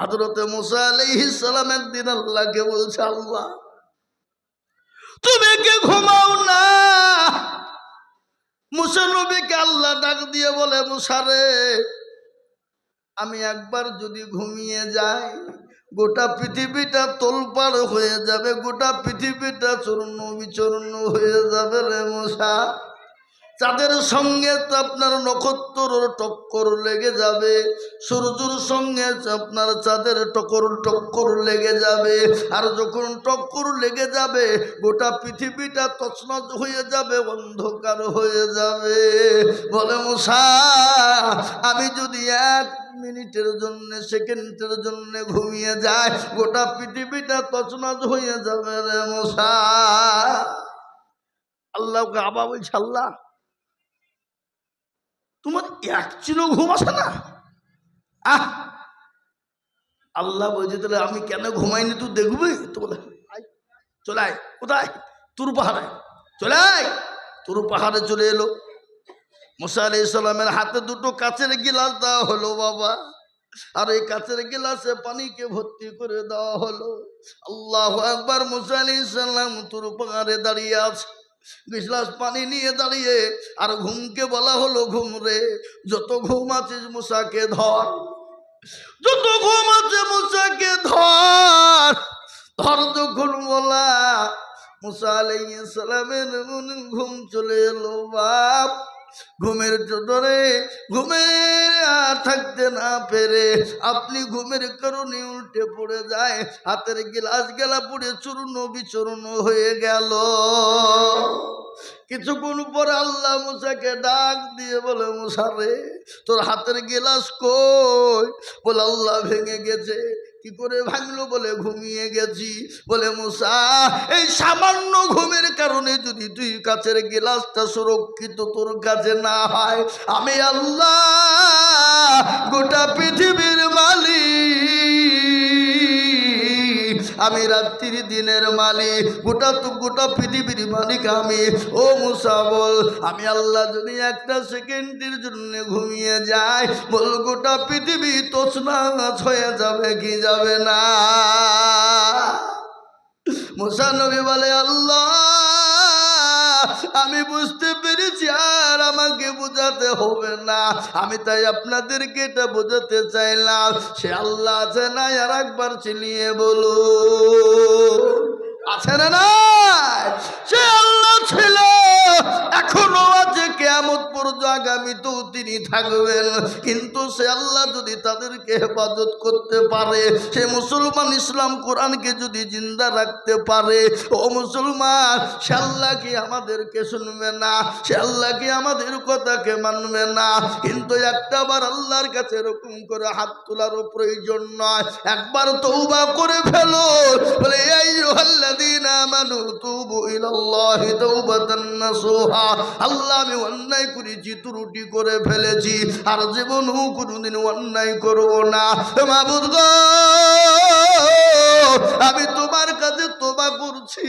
হাজরতে মুসা আলাইহিস সালাম একদিন আল্লাহকে বলছে, আল্লাহ, তুমি কে ঘুমাও না? মুসা নবীকে আল্লাহ ডাক দিয়ে বলে মুসারে আমি একবার যদি ঘুমিয়ে যাই, গোটা পৃথিবীটা তোলপাড় হয়ে যাবে, গোটা পৃথিবীটা চূর্ণ বিচূর্ণ হয়ে যাবে রে মশা চাঁদের সঙ্গে আপনার নক্ষত্র টক্কর লেগে যাবে, সূর্যর সঙ্গে আপনার চাঁদের টক্কর টক্কর লেগে যাবে। আর যখন টক্কর লেগে যাবে, গোটা পৃথিবীটা তছনছ হয়ে যাবে, অন্ধকার হয়ে যাবে। বলে মশা আমি যদি এক মিনিটের জন্য, সেকেন্ডের জন্য ঘুমিয়ে যায় গোটা পৃথিবীটা তছনছ হয়ে যাবে রে মশা আল্লাহকে আবা বলছে, আল্লাহ তোমার এক চিলো ঘুম আসে না? আহ! আল্লাহ বলছে, তাহলে আমি কেন ঘুমাইনি তুই দেখবি? তো বলে চলে আয়, কোথায়? তুর পাহাড়ে। চলে আয়, তুর পাহাড়ে চলে এলো। মুসা আলি ইসলামের হাতে দুটো কাচের গিলাস দেওয়া হলো, বাবা। আর এই কাচের গিলাসে পানিকে ভর্তি করে দেওয়া হলো। আল্লাহ একবার মুসা আলি ইসলাম তুর পাহাড়ে দাঁড়িয়ে আছে। গিলাস পানি নিয়ে দাঁড়িয়ে, আর ঘুমকে বলা হলো, ঘুম রে, যত ঘুম আছিস মুসাকে ধর। যত ঘুম আছে মুসাকে ধর। ধর যখন বলা মুসা আলাইহিস সালামের ঘুম চলে এলো, বাপ ঘুমের চোদরে ঘুমে আর থাকতে না পেরে আপনি ঘুমের কারণে উল্টে পড়ে যায়। হাতের গিলাস গেলা পড়ে চূর্ণ বিচূর্ণ হয়ে গেল। কিছুক্ষণ পরে আল্লাহ মুসাকে ডাক দিয়ে বলে মুসারে তোর হাতের গিলাস কই? বলে, আল্লাহ ভেঙে গেছে। কি করে ভাঙলো বলে ঘুমিয়ে গেছি? বলে, মুসা, এই সামান্য ঘুমের কারণে যদি তুই কাছের গিলাসটা সুরক্ষিত তোর কাছে না হয়, আমি আল্লাহ গোটা পৃথিবীর মালিক। আমি রাত্রির দিনের মালিক, গোটা তো গোটা পৃথিবীর মালিক আমি। ও মুসা বল, আমি আল্লাহ যদি একটা সেকেন্ডের জন্য ঘুমিয়ে যাই, বল গোটা পৃথিবী তোষনাচ হয়ে যাবে কি যাবে না? মুসা নবী বলে, আল্লাহ আমি বুঝতে পেরেছি, আর আমাকে বোঝাতে হবে না। আমি তাই আপনাদেরকে এটা বোঝাতে চাইলাম। সে আল্লাহ আছে না, আর একবার চিনিয়ে বলো আছে না নাই? সে আল্লাহ ছিল। এখনও আছে কেমন পর্যন্ত আগামীতেও তিনি থাকবেন। কিন্তু সে আল্লাহ যদি তাদেরকে হেফাজত করতে পারে, সে মুসলমান ইসলাম কোরআনকে যদি জিন্দা রাখতে পারে, ও মুসলমান, সে আল্লাহ কি আমাদেরকে শুনবে না? সে আল্লাহ কি আমাদের কথাকে মানবে না? কিন্তু একটা একটাবার আল্লাহর কাছে এরকম করে হাত তোলারও প্রয়োজন নয়। একবার তৌবা করে ফেলো। বলে এই আল্লাযীনা توبوا তুবু الله তাওবাতান نصوحا। আল্লাহ, আমি অন্যায় করেছি, ত্রুটি করে ফেলেছি, আর জীবনও কোনোদিন অন্যায় করব না। মাবুদ গো আমি তোমার কাছে তোবা করছি।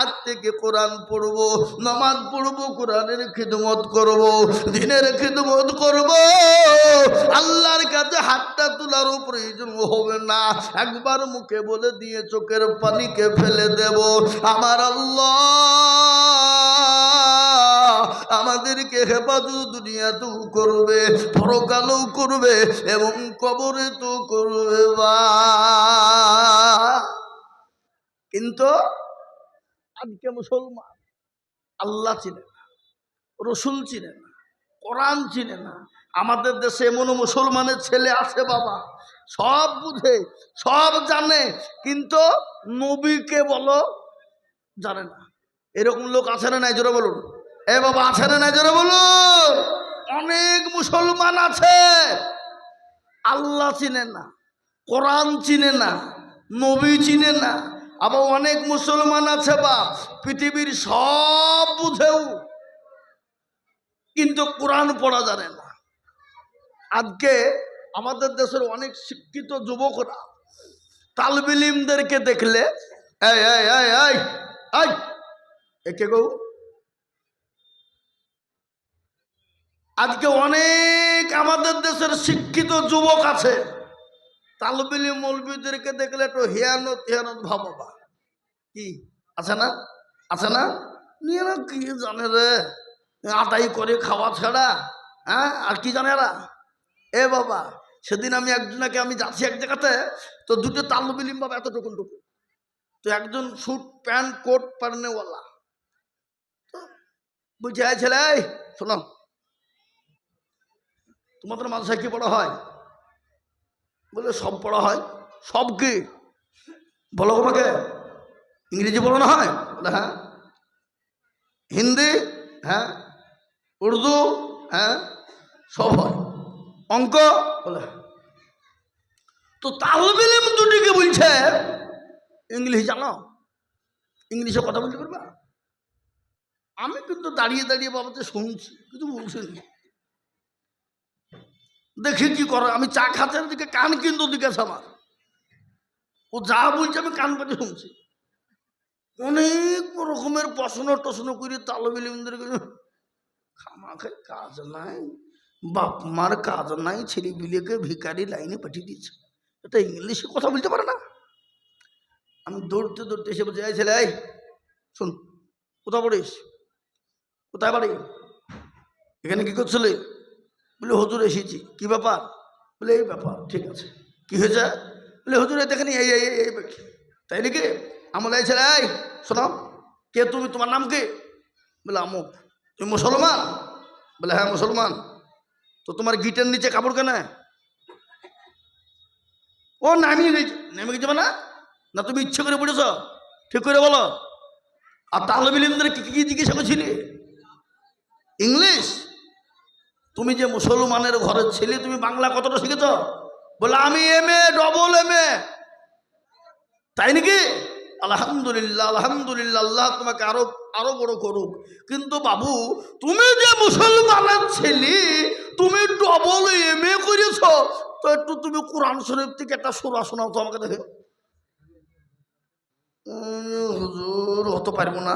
আজ থেকে কোরআন পড়ব, নামাজ পড়ব, কোরআনের খিদমত করব, দিনের খিদমত করব। আল্লাহর কাছে হাতটা তোলারও প্রয়োজন হবে না। একবার মুখে বলে দিয়ে চোখের পানিকে ফেলে দেব। আমার আল্লাহ আমাদেরকে হেফাজত দুনিয়া দুনিয়াতেও করবে, পরকালেও করবে এবং কবরে তো করবে বা। কিন্তু আজকে মুসলমান আল্লাহ চিনে না, রসুল চিনে না, কোরআন চিনে না, আমাদের দেশে এমন মুসলমানের ছেলে আছে বাবা, সব বুঝে, সব জানে, কিন্তু নবীকে বলো জানে না। এরকম লোক আছে না নাই? জোরে বলুন। এ বাবা আছে না জোরে বলুন। অনেক মুসলমান আছে। আল্লাহ চিনে না, কোরআন চিনে না, নবী চিনে না, আবার অনেক মুসলমান আছে বা পৃথিবীর সব বুঝেও, কিন্তু কোরআন পড়া জানে না। আজকে আমাদের দেশের অনেক শিক্ষিত যুবকরা তালবিলিমদেরকে দেখলে, এই এই এই এই এই, একে গৌ আজকে অনেক আমাদের দেশের শিক্ষিত যুবক আছে। তালবিলি মৌলবিদেরকে দেখলে একটু হিয়ানত হিয়ানত ভাবাবা কি? আছে না? আছে না? নিয়ে না কি জানে রে? আটাই করে খাওয়া ছাড়া হ্যাঁ? আর কি জানে এরা? এ বাবা, সেদিন আমি একজনকে, আমি যাচ্ছি এক জায়গাতে, তো দুটো তালবিলিম বাবা এত টুকুন টুকু। তো একজন স্যুট প্যান্ট কোট পারনেওয়ালা তো এই ছেলে শোনো তোমাদের মাদ্রাসায় কি পড়া হয়? বলে, সব পড়া হয়। সব কি? বলো তোমাকে। ইংরেজি পড়ানো হয়? বলে হ্যাঁ। হিন্দি হ্যাঁ। উর্দু হ্যাঁ। সব হয়। অঙ্ক? বলে হ্যাঁ। তো তালবিলিম দুটিকে বলছে, ইংলিশ জানো? ইংলিশে কথা বলতে পারবা? আমি কিন্তু দাঁড়িয়ে দাঁড়িয়ে বাবাতে শুনছি, কিন্তু বলছেন দেখি কি করে, আমি চা খাতের দিকে কান কিন্তু দিকে আমার। ও যা বলছে, আমি কান পাতে শুনছি। অনেক রকমের প্রশ্ন টশ্ন করে তালবিলিমদেরকে খামাখে কাজ নাই, বাপ মার কাজ নাই, ছেলে বিলেকে ভিকারি লাইনে পাঠিয়ে দিয়েছে। এটা ইংলিশে কথা বলতে পারে না। আমি দৌড়তে দৌড়তে এসে বলছি, এই ছেলে, এই, শোন, কোথায় পড়িস? কোথায় বাড়ি? এখানে কি করছিলে? বলে, হুজুর, এসেছি। কি ব্যাপার? বলে, এই ব্যাপার, ঠিক আছে। কি হয়েছে? বলে, হুজুর, এই দেখেনি, এই এই এই। তাই নাকি? আমল এই ছেলে, এই, শোনো, কে তুমি, তোমার নাম কি? বলে, আমুক, তুমি মুসলমান? বলে হ্যাঁ মুসলমান। তো তোমার গিটের নিচে কাপড় কেন? ও, নামিয়ে গেছে নেমে গেছে মানে না? তুমি ইচ্ছে করে পড়েছ? ঠিক করে বলো। আর তালবিলিমদের কি কি জিজ্ঞাসা করছিলি? ইংলিশ? তুমি যে মুসলমানের ঘরের ছেলে, তুমি বাংলা কতটা শিখেছ? বলে, আমি M A double M A তাই নাকি? আলহামদুলিল্লাহ আলহামদুলিল্লাহ আল্লাহ তোমাকে আরও আরও বড় করুক। কিন্তু বাবু, তুমি যে মুসলমানের ছেলে, তুমি ডবল এম এ করেছ, তো একটু তুমি কোরআন শরীফ থেকে একটা সোরা শোনাও তো আমাকে দেখে। হুজুর, হতে পারব না।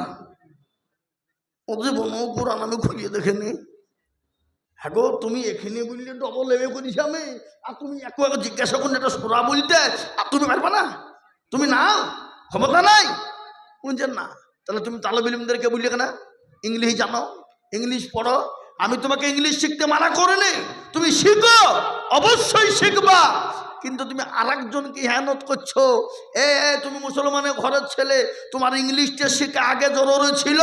ও জীবনও কোরআন আমি খুলিয়ে দেখেনি। হ্যাঁ তুমি এখানে বললে ডবল এমএ করিস আমি। আর তুমি একটু জিজ্ঞাসা করলে একটা সোরা বলতে। আর তুমি পারবা না। তুমি না ক্ষমতা নাই। বলছেন না তাহলে তুমি তালবিলিমদেরকে বললে কেনা? ইংলিশ জানো ইংলিশ পড়ো আমি তোমাকে ইংলিশ শিখতে মানা করিনি তুমি শিখো অবশ্যই শিখবা কিন্তু তুমি আর একজনকে হ্যানত করছ এ এ, তুমি মুসলমানের ঘরের ছেলে তোমার ইংলিশটা শেখা আগে জরুরি ছিল?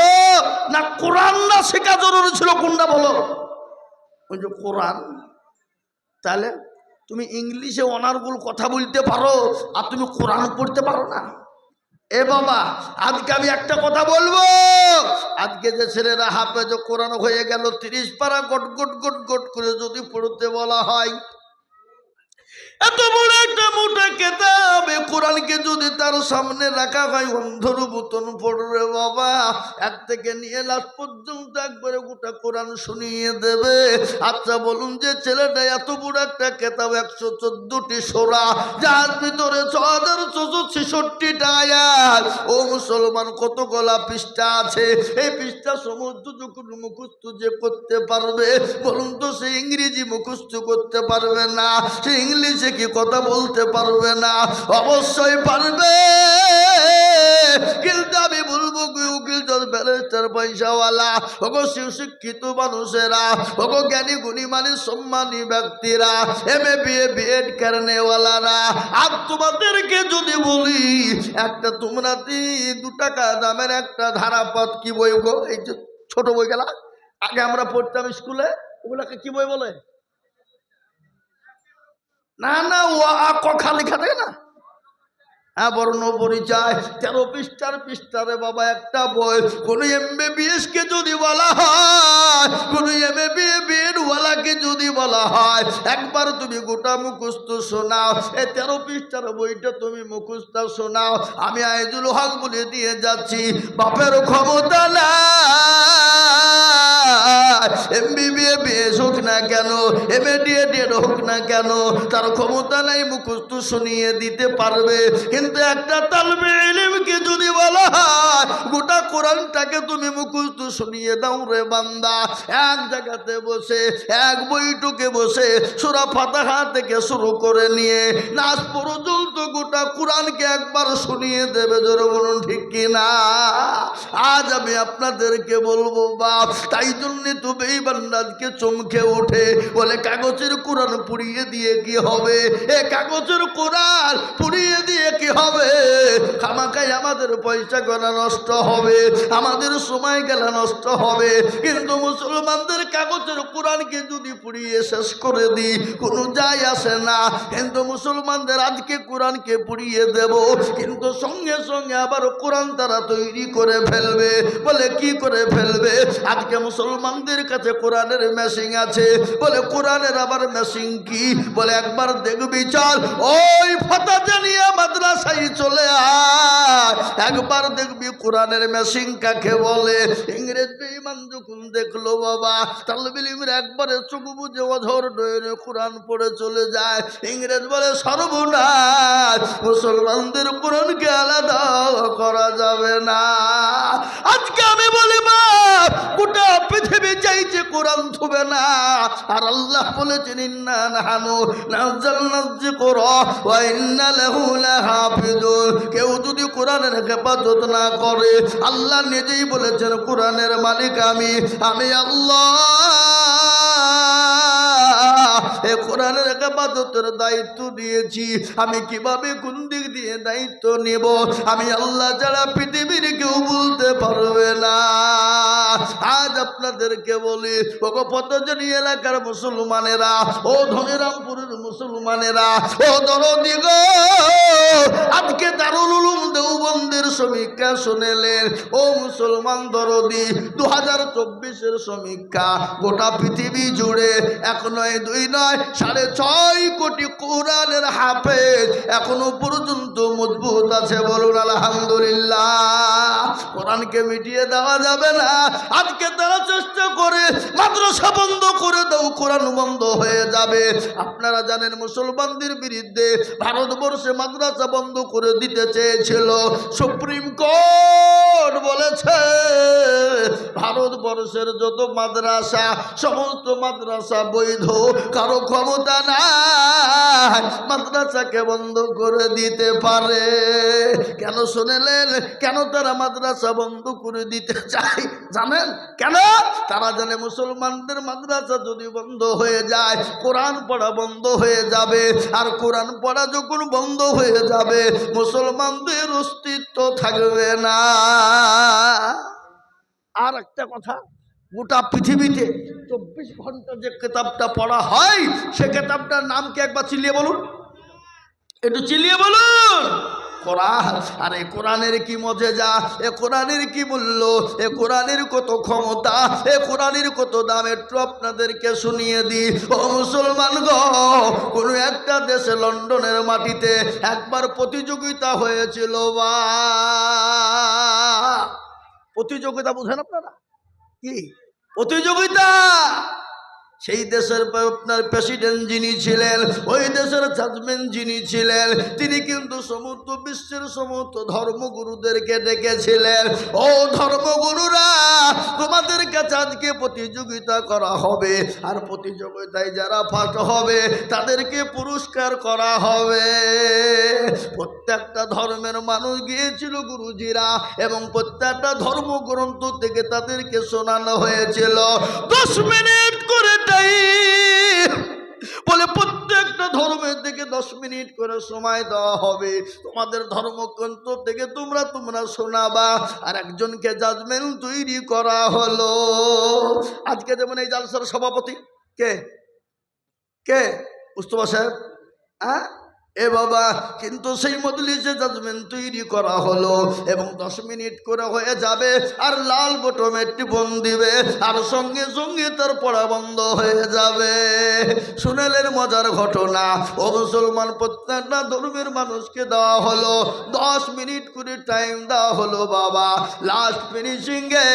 না কোরআন না শেখা জরুরি ছিল? কোনটা বলো ওই যে কোরআন, তাহলে তুমি ইংলিশে অনারগুল কথা বলতে পারো আর তুমি কোরআন পড়তে পারো না। এ বাবা, আজকে আমি একটা কথা বলব। আজকে যে ছেলেরা হাফেজ কোরআন হয়ে গেল, তিরিশ পারা গট গট গট গট করে যদি পড়তে বলা হয় এত বড় একটা মোটা কেতাবে কোরআনকে যদি তার সামনে রাখা হয়, অন্ধর বুতন পড়বে বাবা। এক থেকে নিয়ে লাস্ট পর্যন্ত একবারে গোটা কোরআন শুনিয়ে দেবে। আচ্ছা বলুন যে ছেলেটা এত বড় একটা কেতাব, একশো চোদ্দটি সোরা, যার ভিতরে ছ হাজার ছশো ছেষট্টিটা আয়াত। ও মুসলমান, কত গলা পৃষ্ঠা আছে। এই পৃষ্ঠা সমস্ত যখন মুখস্থ যে করতে পারবে, বলুন তো সে ইংরেজি মুখস্থ করতে পারবে না। সে ইংলিশে কি কথা বলতে পারবে না? অবশ্যই পারবে। কিন্তু আমি বলব কি, উকিল ব্যারিস্টার পয়সাওয়ালা। ওগো শিক্ষিত মানুষেরা, ওগো জ্ঞানী গুণী মানে সম্মানী ব্যক্তিরা, এম এ কারণেওয়ালারা আর তোমাদেরকে যদি বলি, একটা তোমরা দু টাকা দামের একটা ধারাপথ কি বই গো? এই যে ছোট বই গেলা? আগে আমরা পড়তাম স্কুলে, ওগুলাকে কি বই বলে? না না ও আ ক খা লেখা থাকে না। হ্যাঁ বর্ণ পরিচয় তেরো পৃষ্ঠার পৃষ্ঠারে বাবা, একটা বই, কোন এমবিবিএস কে যদি বলা হয়, কোন এমএ বিএড ওয়ালাকে যদি বলা হয়, একবার তুমি গোটা মুখস্থ শোনাও এই তেরো পৃষ্ঠার বইটা তুমি মুখস্থ শোনাও, আমি আইজুল হক বলে দিয়ে যাচ্ছি, বাপের ক্ষমতা না এমবিবিএস হোক না কেন এমএডিএড হোক না কেন, তার ক্ষমতা নাই, মুখস্থ শুনিয়ে দিতে পারবে। কিন্তু একটা তালবে ইলিমকে যদি বলা হয়, গোটা কোরআনটাকে তুমি মুখস্থ শুনিয়ে দাও রে বান্দা। এক জায়গাতে বসে, এক বইটুকে বসে, সুরা ফাতাহা থেকে শুরু করে নিয়ে, নাচ পর্যন্ত গোটা কোরআনকে একবার শুনিয়ে দেবে, জোরে বলুন ঠিক কিনা? আজ আমি আপনাদেরকে বলব বাপ, তাই জন্য তো চমকে ওঠে, বলে, কাগজের কোরআন পুড়িয়ে দিয়ে কি হবে? এ কাগজের কোরআন পুড়িয়ে দিয়ে কি হবে? খামাকাই আমাদের পয়সা নষ্ট হবে, আমাদের সময় গেলা নষ্ট হবে। কিন্তু মুসলমানদের কাগজের কোরআনকে যদি পুড়িয়ে শেষ করে দিই, কোনো যায় আসে না। কিন্তু মুসলমানদের আজকে কোরআনকে পুড়িয়ে দেব, কিন্তু সঙ্গে সঙ্গে আবার কোরআন তারা তৈরি করে ফেলবে। বলে, কি করে ফেলবে? আজকে মুসলমানদের কাছে কোরআনের মেশিন আছে। বলে, কোরআনের আবার মেশিন কি? বলে, একবার দেখবি, চল, ওই ফটা জানিয়ে মাদ্রাসায় চলে আয়। একবার দেখবি কোরআনের মেশিন কাকে বলে? ইংরেজ বেঈমান যখন দেখল বাবা। তালবিলিমের একবারে চোখ বুঝে অঝর ডয়ে কোরআন পড়ে চলে যায়। ইংরেজ বলে, সর্বনাশ! মুসলমানদের কোরআনকে আলাদা করা যাবে না। আজকে আমি বলি গোটা পৃথিবী চাইছে কোরআন থুবে না। আর আল্লাহ বলেছেন, ইন্না নাহানু নাযালনা যিকরা ওয়া ইন্না লাহু লাহাফিজুন। কেউ যদি কোরআনের হেফাজত না করে। আল্লাহ নিজেই বলেছেন, কোরআনের মালিক আমি। আমি আল্লাহ, এ কোরআনের হেফাজতের দায়িত্ব দিয়েছি আমি কীভাবে কোন দিক দিয়ে দায়িত্ব নেব? আমি আল্লাহ যারা পৃথিবীর কেউ বলতে পারবে না। আজ আপনাদেরকে বলি পতজনী এলাকার মুসলমানেরা, ও ধনিরামপুরের মুসলমানেরা, ও দরদি গো, আজকে দারুল উলুম দেওবন্দের সমীক্ষা শুনেলেন। ও মুসলমান দরদি দু হাজার চব্বিশের সমীক্ষা, গোটা পৃথিবী জুড়ে এক নয়, দুই নয়, সাড়ে ছয় কোটি কোরআনের হাফেজ এখনও পর্যন্ত মজবুত আছে বলুন আলহামদুলিল্লাহ। কোরআনকে মিটিয়ে দেওয়া যাবে না আজকে তারা চেষ্টা করে মাদ্রাসা বন্ধ করে দাও, কোরআন বন্ধ হয়ে যাবে। আপনারা জানেন মুসলমানদের বিরুদ্ধে ভারতবর্ষে মাদ্রাসা বন্ধ করে দিতে চেয়েছিল সুপ্রিম কোর্ট। বলেছে, ভারতবর্ষের যত মাদ্রাসা, সমস্ত মাদ্রাসা বৈধ, কারও ক্ষমতা নাই। মাদ্রাসাকে বন্ধ করে দিতে পারে। কেন শুনেলেন? কেন তারা মাদ্রাসা বন্ধ করে দিতে চায়? জানেন? কেন? তারা জানে মুসলমানদের মাদ্রাসা যদি বন্ধ হয়ে যায়, কোরআন পড়া বন্ধ হয়ে যাবে। আর কোরআন পড়া যখন বন্ধ হয়ে যাবে, মুসলমানদের অস্তিত্ব থাকবে না। আর একটা কথা, গোটা পৃথিবীতে চব্বিশ ঘণ্টা যে কেতাবটা পড়া হয়, সে কেতাবটার নাম কি একবার চিলিয়ে বলুন? একটু চিলিয়ে বলুন! কোরআন, আর এই কোরআনের কি মজে যা এ কোরআনের কি মূল্য? এ কোরআনের কত ক্ষমতা? এ কোরআনের কত দাম? একটু আপনাদেরকে শুনিয়ে দিই। ও মুসলমান গো, কোনো একটা দেশে লন্ডনের মাটিতে একবার প্রতিযোগিতা হয়েছিল বা? প্রতিযোগিতা বুঝেন আপনারা? কি? প্রতিযোগিতা? সেই দেশের আপনার প্রেসিডেন্ট যিনি ছিলেন, ওই দেশের জাজমেন্ট যিনি ছিলেন, তিনি কিন্তু সমস্ত বিশ্বের সমস্ত ধর্মগুরুদেরকে ডেকেছিলেন। ও ধর্মগুরুরা তোমাদের কাছে আজকে প্রতিযোগিতা করা হবে। আর প্রতিযোগিতায় যারা ফার্স্ট হবে, তাদেরকে পুরস্কার করা হবে। প্রত্যেকটা ধর্মের মানুষ গিয়েছিল গুরুজিরা, এবং প্রত্যেকটা ধর্মগ্রন্থ থেকে তাদেরকে শোনানো হয়েছিল। দশ মিনিট করে টাইম বলে, প্রত্যেকটা ধর্মের দিকে দশ মিনিট করে সময় দেওয়া হবে। তোমাদের ধর্মগ্রন্থ থেকে তোমরা তোমরা শোনাবা। আর একজনকে জাজমেন্ট তৈরি করা হলো। আজকে যেমন এই জালসার সভাপতি, কে? কে? মুস্তফা সাহেব? হ্যাঁ? এ বাবা, কিন্তু সেই মজলিসে জাজমেন্ট তৈরি করা হলো এবং দশ মিনিট করে হয়ে যাবে, আর লাল বটমে টিপন দিবে, আর সঙ্গে সঙ্গে তার পড়া বন্ধ হয়ে যাবে। শুনেলেন মজার ঘটনা, ও মুসলমান প্রত্যেকটা ধর্মের মানুষকে দেওয়া হলো, দশ মিনিট করে টাইম দেওয়া হলো বাবা। লাস্ট ফিনিশিংয়ে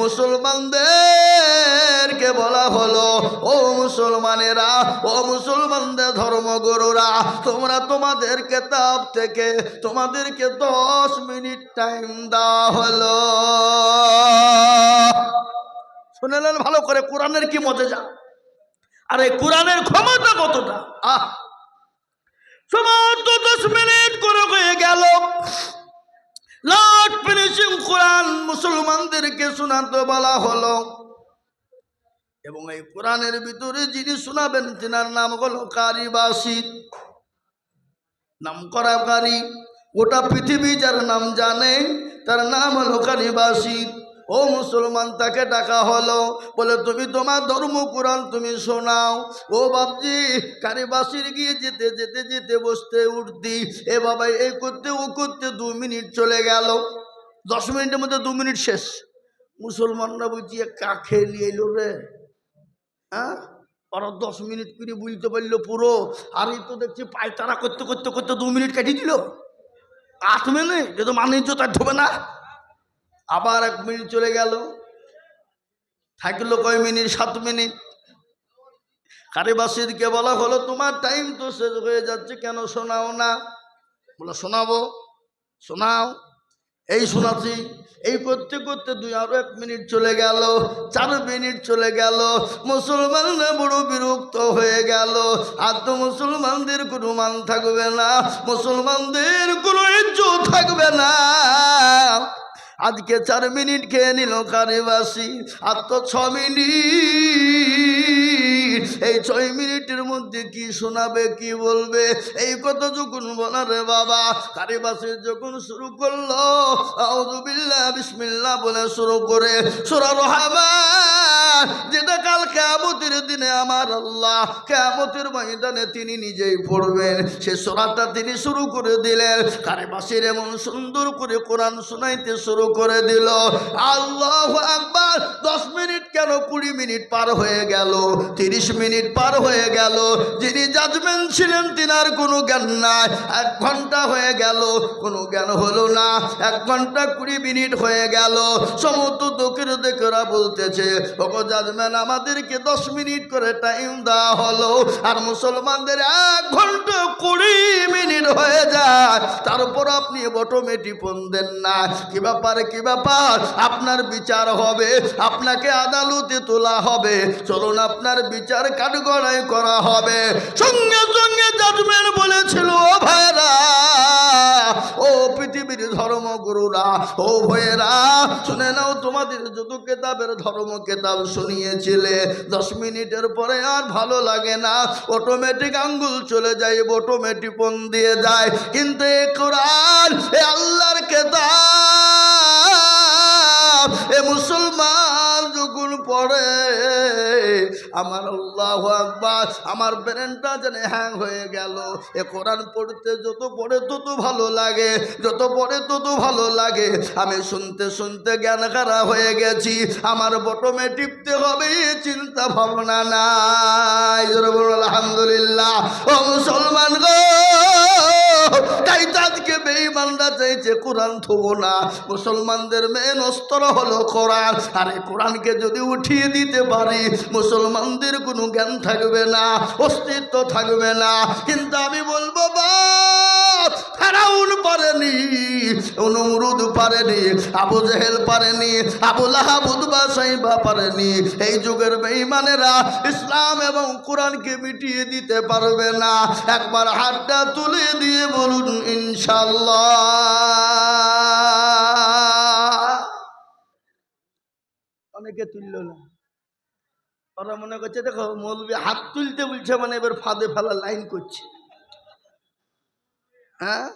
মুসলমানদেরকে বলা হলো, ও মুসলমানেরা, ও মুসলমানদের ধর্মগুরুরা, তোমরা তোমাদের কেতাব থেকে তোমাদেরকে দশ মিনিট টাইম দেওয়া হলো। শুনেলেন ভালো করে, কোরআনের কি মজা যা। আরে, কোরআনের ক্ষমতা কতটা? আহ! সমাপ্ত দশ মিনিট করে হয়ে গেল। লাস্ট ফিনিশিং কোরআন মুসলমানদেরকে শোনাতে বলা হলো। এবং এই কোরআনের ভিতরে যিনি শোনাবেন, তিনার নাম হলো কারি বাসির নাম করা কারি গোটা পৃথিবী যার নাম জানে, তার নাম হলো কারি বাসির ও মুসলমান, তাকে ডাকা হলো। বলে, তুমি তোমার ধর্ম কোরআন তুমি শোনাও। ও বাপজি কারিবাসির গিয়ে যেতে যেতে যেতে বসতে উঠতি। এ বাবা এই করতে, ও করতে দু মিনিট চলে গেল। দশ মিনিটের মধ্যে দু মিনিট শেষ। মুসলমানরা বুঝিয়ে কাকে নিয়ে এলো রে? হ্যাঁ ওরা দশ মিনিট করে বুঝতে পারল পুরো। আর এই তো দেখছি পায়তারা করতে করতে করতে দু মিনিট কাটিয়ে দিল। আট মিনিট যে তো মানুষ তার ধোবে না। আবার এক মিনিট চলে গেল। থাকল কয় মিনিট? সাত মিনিট। কারিবাসীরকে বলা হলো, তোমার টাইম তো শেষ হয়ে যাচ্ছে, কেন শোনাও না? বলে, শোনাবো? শোনাও। এই শোনাচ্ছি, এই করতে করতে দুই আরও এক মিনিট চলে গেল, চার মিনিট চলে গেল মুসলমানরা বড় বিরক্ত হয়ে গেল। আর তো মুসলমানদের কোনো মান থাকবে না, মুসলমানদের কোনো ইজ্জত থাকবে না। আজকে চার মিনিট খেয়ে নিল কারিবাসী, আর তো ছ মিনিট এই ছয় মিনিটের মধ্যে কি শোনাবে, কি বলবে? এই কথা যখন বলার বাবা কারিবাসী যখন শুরু করল বিসমিল্লা বলে শুরু করে, সূরা রহমান যেটা কাল কিয়ামতের দিনে আমার আল্লাহ, কিয়ামতের ময়দানে তিনি নিজেই পড়বেন। সে সূরাটা তিনি শুরু করে দিলেন। কারিবাসীর এমন সুন্দর করে কোরআন শোনাইতে শুরু করে দিল। আল্লাহ আকবার, দশ মিনিট কেন কুড়ি মিনিট পার হয়ে গেল? তিরিশ মিনিট পার হয়ে গেল। যিনি জাজমেন্ট ছিলেন, তিনার কোনো জ্ঞান নাই। এক ঘণ্টা হয়ে গেল, কোনো জ্ঞান হলো না। এক ঘণ্টা কুড়ি মিনিট হয়ে গেল। সমস্ত দোকের দেখেরা বলতেছে আমাদেরকে দশ মিনিট করে টাইম দেওয়া হলো, আর মুসলমানদের এক ঘণ্টা কুড়ি মিনিট হয়ে যায়। তারপর আপনি বটমে টিপন দেন না। কি ব্যাপার কি ব্যাপার? আপনার বিচার হবে, আপনাকে আদালতে তোলা হবে। চলুন আপনার বিচার কাঠগড়াই করা হবে। সঙ্গে সঙ্গে জাজমেন্ট বলেছিল, ও ভাইরা ও পৃথিবীর ধর্মগুরুরা, ও ভয়েরা শুনে নাও তোমাদের যত কেতাবের ধর্ম কেতাব শুনিয়েছিলে দশ মিনিটের পরে আর ভালো লাগে না। অটোমেটিক আঙ্গুল চলে যায় অটোমেটিক পন দিয়ে যায়। কিন্তু এ কোরআন, এ আল্লাহর কেতাব, এ মুসলমান পড়ে আমার আল্লাহ আকবার, আমার ব্রেনটা যেন হ্যাং হয়ে গেল। এ কোরআন পড়তে যত পড়ে তত ভালো লাগে, যত পড়ে তত ভালো লাগে। আমি শুনতে শুনতে জ্ঞান খারা হয়ে গেছি, আমার বটমে টিপতে হবে চিন্তা ভাবনা নাই। আলহামদুলিল্লাহ। ও মুসলমান গো! তাই তাদেরকে বেঈমানরা চাইছে, কোরআন থবো না। মুসলমানদের মেন অস্ত্র হলো কোরআন। আর এই কোরআনকে যদি উঠিয়ে দিতে পারি, মুসলমানদের কোনো জ্ঞান থাকবে না, অস্তিত্ব থাকবে না। কিন্তু আমি বলব, বাপ ফেরাউন পারেনি, অনুমরুদ পারেনি, আবু জেহেল পারেনি, আবু লাহাব উদ্বা সাইবা পারেনি। এই যুগের বেঈমানেরা ইসলাম এবং কোরআনকে মিটিয়ে দিতে পারবে না। একবার হাতটা তুলে দিয়ে বলুন ইনশাল্লাহ অনেকে তুলল না। ওরা মনে করছে, দেখো মৌলবি হাত তুলতে বলছে মানে এবার ফাঁদে ফেলা লাইন করছে। হ্যাঁ?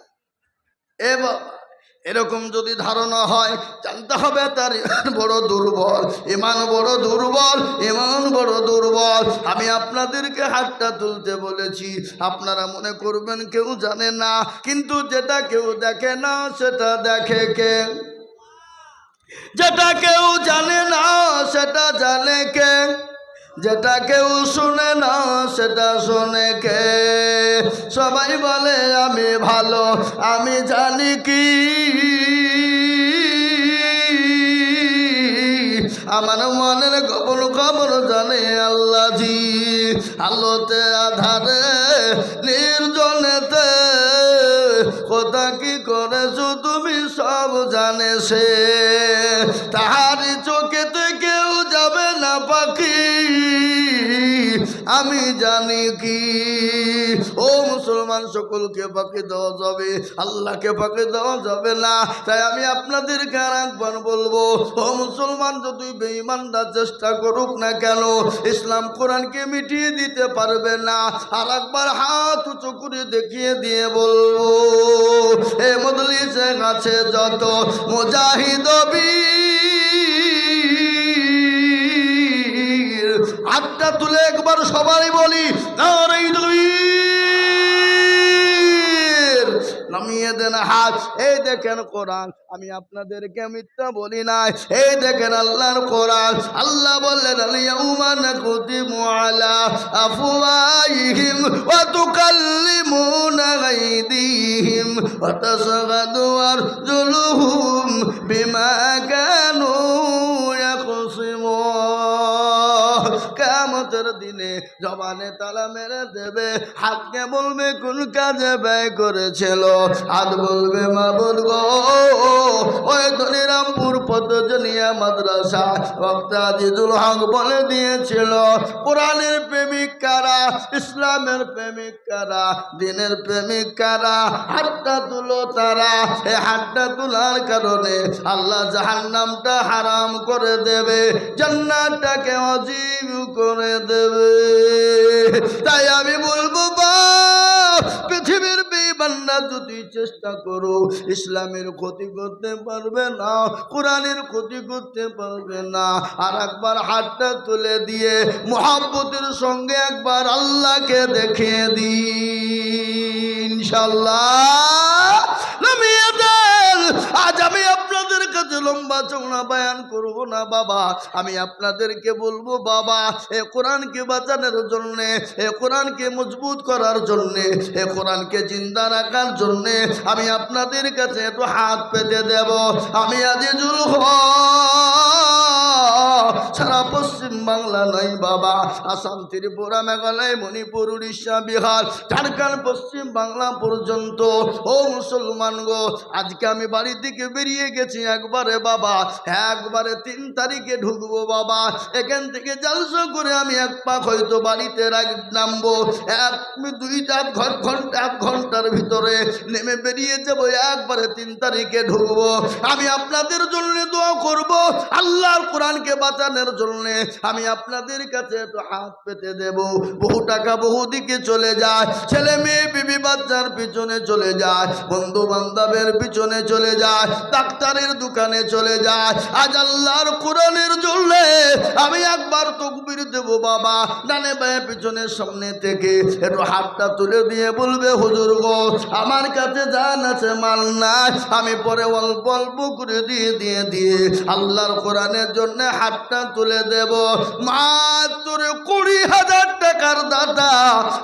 এরকম যদি ধারণা হয়, জানতে হবে তার বড় দুর্বল, ইমান বড় দুর্বল, ইমান বড় দুর্বল। আমি আপনাদেরকে হাতটা তুলতে বলেছি, আপনারা মনে করবেন কেউ জানে না, কিন্তু যেটা কেউ দেখে না, সেটা দেখে কে? যেটা কেউ জানে না, সেটা জানে কে? যেটা কেউ শুনে না, সেটা শোনে কে? সবাই বলে, আমি ভালো, আমি জানি কি। আমার মনের গোপন খবর জানে আল্লাহ জি আলোতে, আধারে, নির্জনেতে। কোথা কি করেছ তুমি সব জানে সে। তাহারি চোখেতে কেউ আমি জানি কি? ও মুসলমান, সকলকে পাখি দেওয়া যাবে। আল্লাহকে পাখি দেওয়া যাবে না। তাই আমি আপনাদেরকে আর একবার বলব, ও মুসলমান, যদি বেঈমানরা চেষ্টা করুক না কেন, ইসলাম কোরআনকে মিটিয়ে দিতে পারবে না। আর একবার হাত উঁচু করে দেখিয়ে দিয়ে বলব, এ মদলিসে আছে যত মুজাহিদ হাতটা তুলে একবার সবাই বলি নামিয়ে দেন হাত। এই দেখেন কোরআন, আমি আপনাদেরকে মিথ্যা বলি নাই। এই দেখেন আল্লাহর কোরআন, আল্লাহ বললেন আলিয়াউমা নাকুতিমু আলা আফওয়াইহিম ওয়া তুকাল্লিমুনা আইদিহিম ওয়া তাশহাদু আরজুলুহুম বিমা কানু জবানে তালা মেরে দেবে। হাতকে বলবে, কোন কাজে ব্যয় করেছিল? হাত বলবে মাবুদ গো, ওই ধনিরামপুর পদ্মজনিয়া মাদ্রাসা বক্তা আজিজুল হক বলে দিয়েছিল। কোরআনের প্রেমিক কারা? ইসলামের প্রেমিক কারা? দিনের প্রেমিক কারা? হাতটা তুলো তারা। এই হাতটা তোলার কারণে আল্লাহ জাহান্নামটা হারাম করে দেবে, জান্নাতটাকে অজীব করে দেবে। তাই আমি বলব বা পৃথিবীর বেবান্না যদি চেষ্টা করো, ইসলামের ক্ষতি করতে পারবে না, কোরআনের ক্ষতি করতে পারবে না, আর একবার হাতটা তুলে দিয়ে মোহাব্বতের সঙ্গে একবার আল্লাহকে দেখিয়ে দিন ইনশাল্লাহ কাছে লম্বা চৌড়া বায়ান করব না বাবা। আমি আপনাদেরকে বলব, বাবা, এ কোরআনকে বাঁচানোর জন্যে, এ কোরআনকে মজবুত করার জন্যে, এ কোরআনকে জিন্দা রাখার জন্যে আমি আপনাদের কাছে একটু হাত পেতে দেব। আমি আজিজুল হক। সারা পশ্চিম বাংলা নয় বাবা। আসাম, ত্রিপুরা, মেঘালয়, মণিপুর, উড়িষ্যা, বিহার, ঝাড়খণ্ড, পশ্চিম বাংলা পর্যন্ত। ও মুসলমান গো, আজকে আমি বাড়ি থেকে বেরিয়ে গেছি একবারে বাবা। একবারে তিন তারিখে ঢুকবো বাবা। এখান থেকে জালসা করে আমি এক পাক হয়তো বাড়িতে রাখ নামবো। এক আধ ঘর ঘণ্টা, এক ঘণ্টার ভিতরে নেমে বেরিয়ে যাব, একবারে তিন তারিখে ঢুকবো। আমি আপনাদের জন্য দোয়া করব। আল্লাহর কোরআনকে বাঁচানোর জন্য আমি আপনাদের কাছে একটু হাত পেতে দেব। বহু টাকা বহু দিকে চলে যায়। ছেলে মেয়ে, বিবি বাচ্চার পিছনে চলে যায়। বন্ধু বান্ধবের পিছনে চলে যায়। ডাক্তারের দোকানে চলে যায়। আজ আল্লাহর কোরআনের জন্য আমি একবার তকবির দেব বাবা। ডানে বায়ে পিছনের সামনে থেকে একটু হাতটা তুলে দিয়ে বলবে, হুজুর গো, আমার কাছে জান আছে, মাল নাই। আমি পরে অল্প অল্প করে দিয়ে দিয়ে দিয়ে আল্লাহর কোরআনের জন্য হাতটা তুলে দেব। মাত্র কুড়ি হাজার টাকার দাদা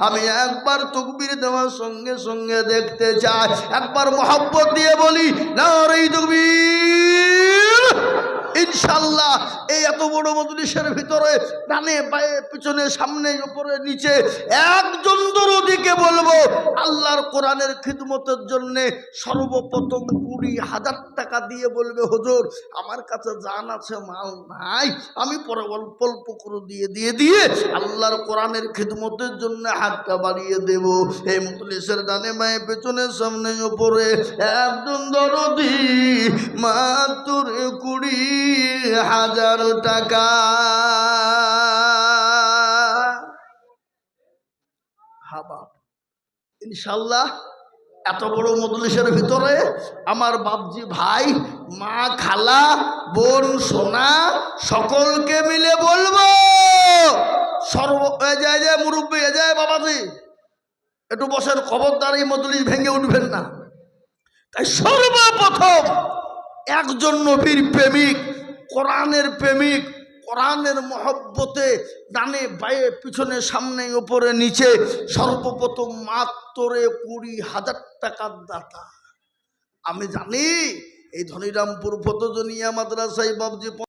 আমি একবার তকবির দেওয়ার সঙ্গে সঙ্গে দেখতে চাই। একবার মহব্বত দিয়ে বলি না রে তকবির। ইনশাল্লাহ এই এত বড় মজলিসের ভিতরে ডানে বায়ে পিছনে, সামনে, উপরে, নিচে একজন দরদিকে বলব, আল্লাহর কোরআনের খিদমতের জন্য সর্বপ্রথম কুড়ি হাজার টাকা দিয়ে বলবে, হুজুর, আমার কাছে জান আছে, মাল নাই, আমি পরে অল্প অল্প করে দিয়ে দিয়ে দিয়ে আল্লাহর কোরআনের খিদমতের জন্য হাতটা বাড়িয়ে দেব। এই মজলিসের ডানে বায়ে পেছনে, সামনে, উপরে একজন দরদি, মাত্র কুড়ি হাজার টাকা। হা বাপ ইনশাল্লাহ এত বড় মজলিসের ভিতরে আমার বাপজি ভাই, মা, খালা, বোন, সোনা, সকলকে মিলে বলব, সর্ব, এ যায় যায়, মুরব্বী, এ যায়, বাবাজি, একটু বসেন, খবরদার এই মজলিস ভেঙে উঠবেন না। তাই সর্বপ্রথম একজন নবীর প্রেমিক কোরআনের প্রেমিক, কোরআনের মহব্বতে ডানে বায়ে, পিছনে সামনে, উপরে নিচে সর্বপ্রথম মাত্রে কুড়ি হাজার টাকার দাতা। আমি জানি এই ধনিরামপুর ফতজনিয়া মাদ্রাসাই বাবজি